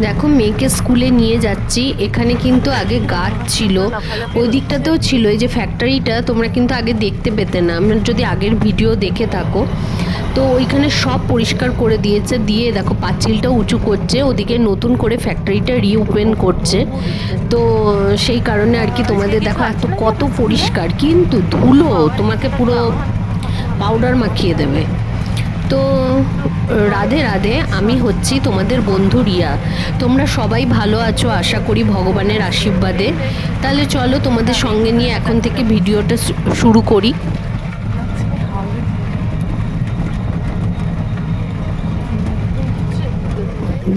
দেখো, মেয়েকে স্কুলে নিয়ে যাচ্ছি। এখানে কিন্তু আগে গাছ ছিল। ওই দিকটাতেও ছিল। এই যে ফ্যাক্টরিটা তোমরা কিন্তু আগে দেখতে পেতে না। আমরা যদি আগের ভিডিও দেখে থাকো। তো ওইখানে সব পরিষ্কার করে দিয়েছে। দিয়ে দেখো পাঁচিলটা উঁচু করছে। ওদিকে নতুন করে ফ্যাক্টরিটা রিওপেন করছে। তো সেই কারণে আর কি তোমাদের দেখো, এত কত পরিষ্কার। কিন্তু ধুলো তোমাকে পুরো পাউডার মাখিয়ে দেবে। তো রাধে রাধে, আমি হচ্ছি তোমাদের বন্ধু রিয়া। তোমরা সবাই ভালো আছো, আশা করি ভগবানের আশীর্বাদে। তাহলে চলো তোমাদের সঙ্গে নিয়ে এখন থেকে ভিডিওটা শুরু করি।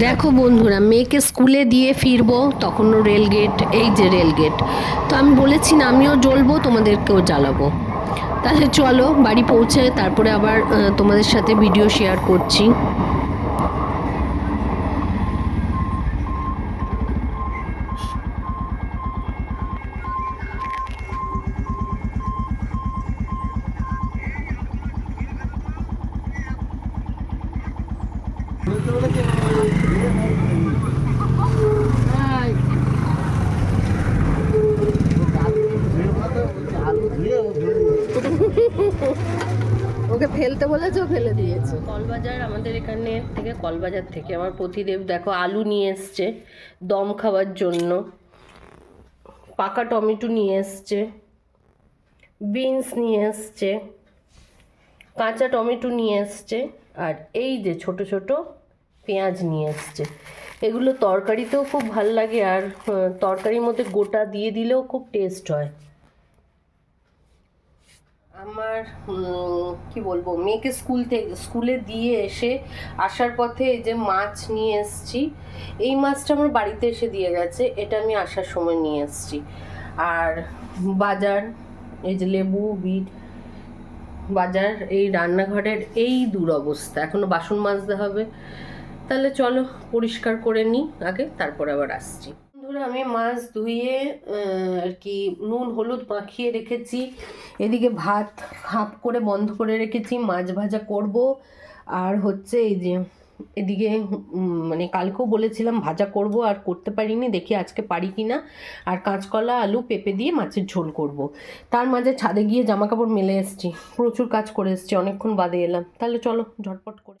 দেখো বন্ধুরা, মেয়েকে স্কুলে দিয়ে ফিরবো, তখনও রেলগেট, এই যে রেলগেট। তো আমি বলেছি না, আমিও জ্বলবো, তোমাদেরকেও জ্বালাবো। তাহলে চলো বাড়ি পৌঁছে তারপরে আবার তোমাদের সাথে ভিডিও শেয়ার করছি। ওকে ফেলতে বলেছে ফেলে দিয়েছে। কলবাজার আমাদের এখানে থেকে, কলবাজার থেকে আমার প্রতিদেব দেখো আলু নিয়ে এসছে দম খাওয়ার জন্য। পাকা টমেটো নিয়ে এসছে, বিনস নিয়ে এসছে, কাঁচা টমেটো নিয়ে এসছে, আর এই যে ছোট ছোট পেঁয়াজ নিয়ে এসছে। এগুলো তরকারিতেও খুব ভালো লাগে আর তরকারির মধ্যে গোটা দিয়ে দিলেও খুব টেস্ট হয়। আমার কি বলব, মেয়েকে স্কুল থেকে স্কুলে দিয়ে এসে আসার পথে এই যে মাছ নিয়ে এসেছি, এই মাছটা আমার বাড়িতে এসে দিয়ে গেছে, এটা আমি আসার সময় নিয়ে এসেছি। আর বাজার, এই যে লেবু, বিট, বাজার, এই রান্নাঘরের এই দুরবস্থা, এখনও বাসন মাজতে হবে। তাহলে চলো পরিষ্কার করে নিই, আগে তারপর আবার আসছি। বন্ধুরা আমি মাছ ধুয়ে আর কি নুন, হলুদ মাখিয়ে রেখেছি। এদিকে ভাত হাফ করে বন্ধ করে রেখেছি, মাছ ভাজা করব। আর হচ্ছে এই যে এদিকে মানে কালকেও বলেছিলাম ভাজা করব, আর করতে পারিনি, দেখি আজকে পারি কি না আর কাঁচকলা, আলু পেঁপে দিয়ে মাছের ঝোল করব। তার মাঝে ছাদে গিয়ে জামা কাপড় মেলে এসেছি। প্রচুর কাজ করে এসেছি, অনেকক্ষণ বাদে এলাম। তাহলে চলো, ঝটপট করে।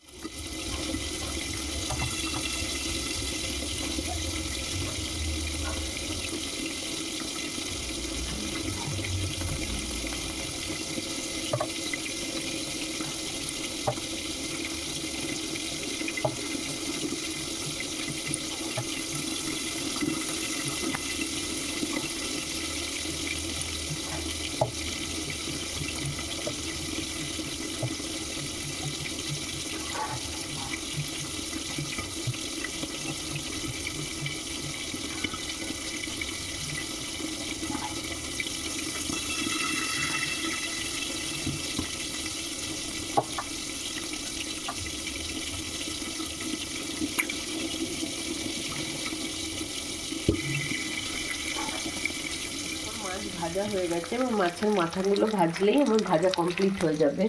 ভাজা হয়ে গেছে। এবং মাছের মাথাগুলো ভাজলেই আমার ভাজা কমপ্লিট হয়ে যাবে।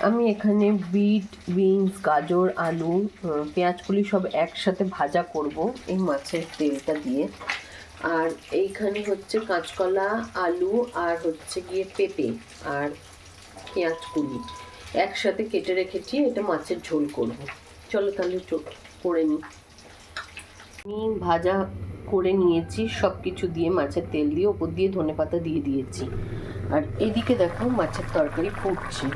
আমি এখানে বিট, বিনস, গাজর, আলু পেঁয়াজগুলি সব একসাথে ভাজা করব এই মাছের তেলটা দিয়ে। আর এইখানে হচ্ছে কাঁচকলা, আলু আর হচ্ছে গিয়ে পেঁপে আর পেঁয়াজকুলি একসাথে কেটে রেখেছি। এটা মাছের ঝোল করব। চলো তাহলে চো- করে নিই। আমি ভাজা করে নিয়েছি সব কিছু দিয়ে মাছের তেল দিয়ে, ওপর দিয়ে ধনে পাতা দিয়ে দিয়েছি। আর এদিকে দেখো মাছের তরকারি ফুটছে।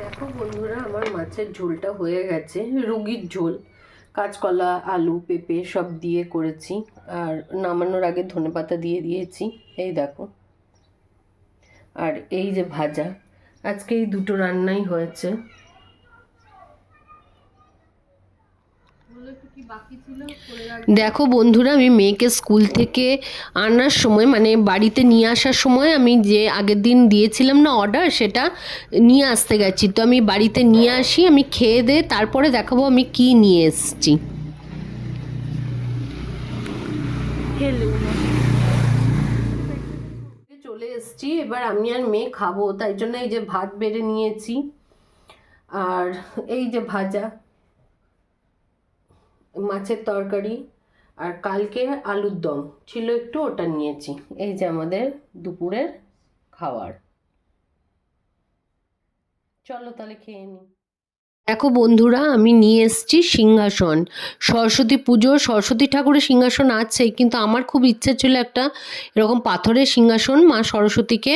দেখো বন্ধুরা, আমার মাছের ঝোলটা হয়ে গেছে, রুগীর ঝোল। কাঁচকলা, আলু, পেঁপে সব দিয়ে করেছি, আর নামানোর আগে ধনে পাতা দিয়ে দিয়েছি, এই দেখো। আর এই যে ভাজা, আজকে এই দুটো রান্নাই হয়েছে। দেখো বন্ধুরা আমি মেয়েকে স্কুল থেকে আনার সময় মানে বাড়িতে নিয়ে আসার সময় আমি যে আগের দিন দিয়েছিলাম না অর্ডার সেটা নিয়ে আসতে গেছি। তো আমি বাড়িতে নিয়ে আসি আমি খেয়ে দে তারপরে দেখাবো আমি কি নিয়ে এসেছি। চলে এসেছি এবার আমি আর মেয়ে খাব তাই জন্য এই যে ভাত বেড়ে নিয়েছি। আর এই যে ভাজা। মাছের তরকারি আর কালকে আলুর দম। ছিল একটু, ওটা নিয়েছি। এই যে আমাদের দুপুরের খাবার চলো তাহলে খেয়ে নিই দেখো বন্ধুরা, আমি নিয়ে এসেছি সিংহাসন। সরস্বতী পুজো, সরস্বতী ঠাকুরের সিংহাসন আছে, কিন্তু আমার খুব ইচ্ছে ছিল একটা এরকম পাথরের সিংহাসন মা সরস্বতীকে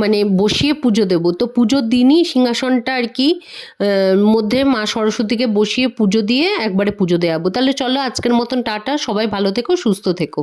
মানে বসিয়ে পুজো দেবো। তো পুজোর দিনই সিংহাসনটা আর কি মধ্যে মা সরস্বতীকে বসিয়ে পুজো দিয়ে একবারে পুজো দেওয়াবো। তাহলে চলো আজকের মতন টাটা, সবাই ভালো থেকো, সুস্থ থেকো।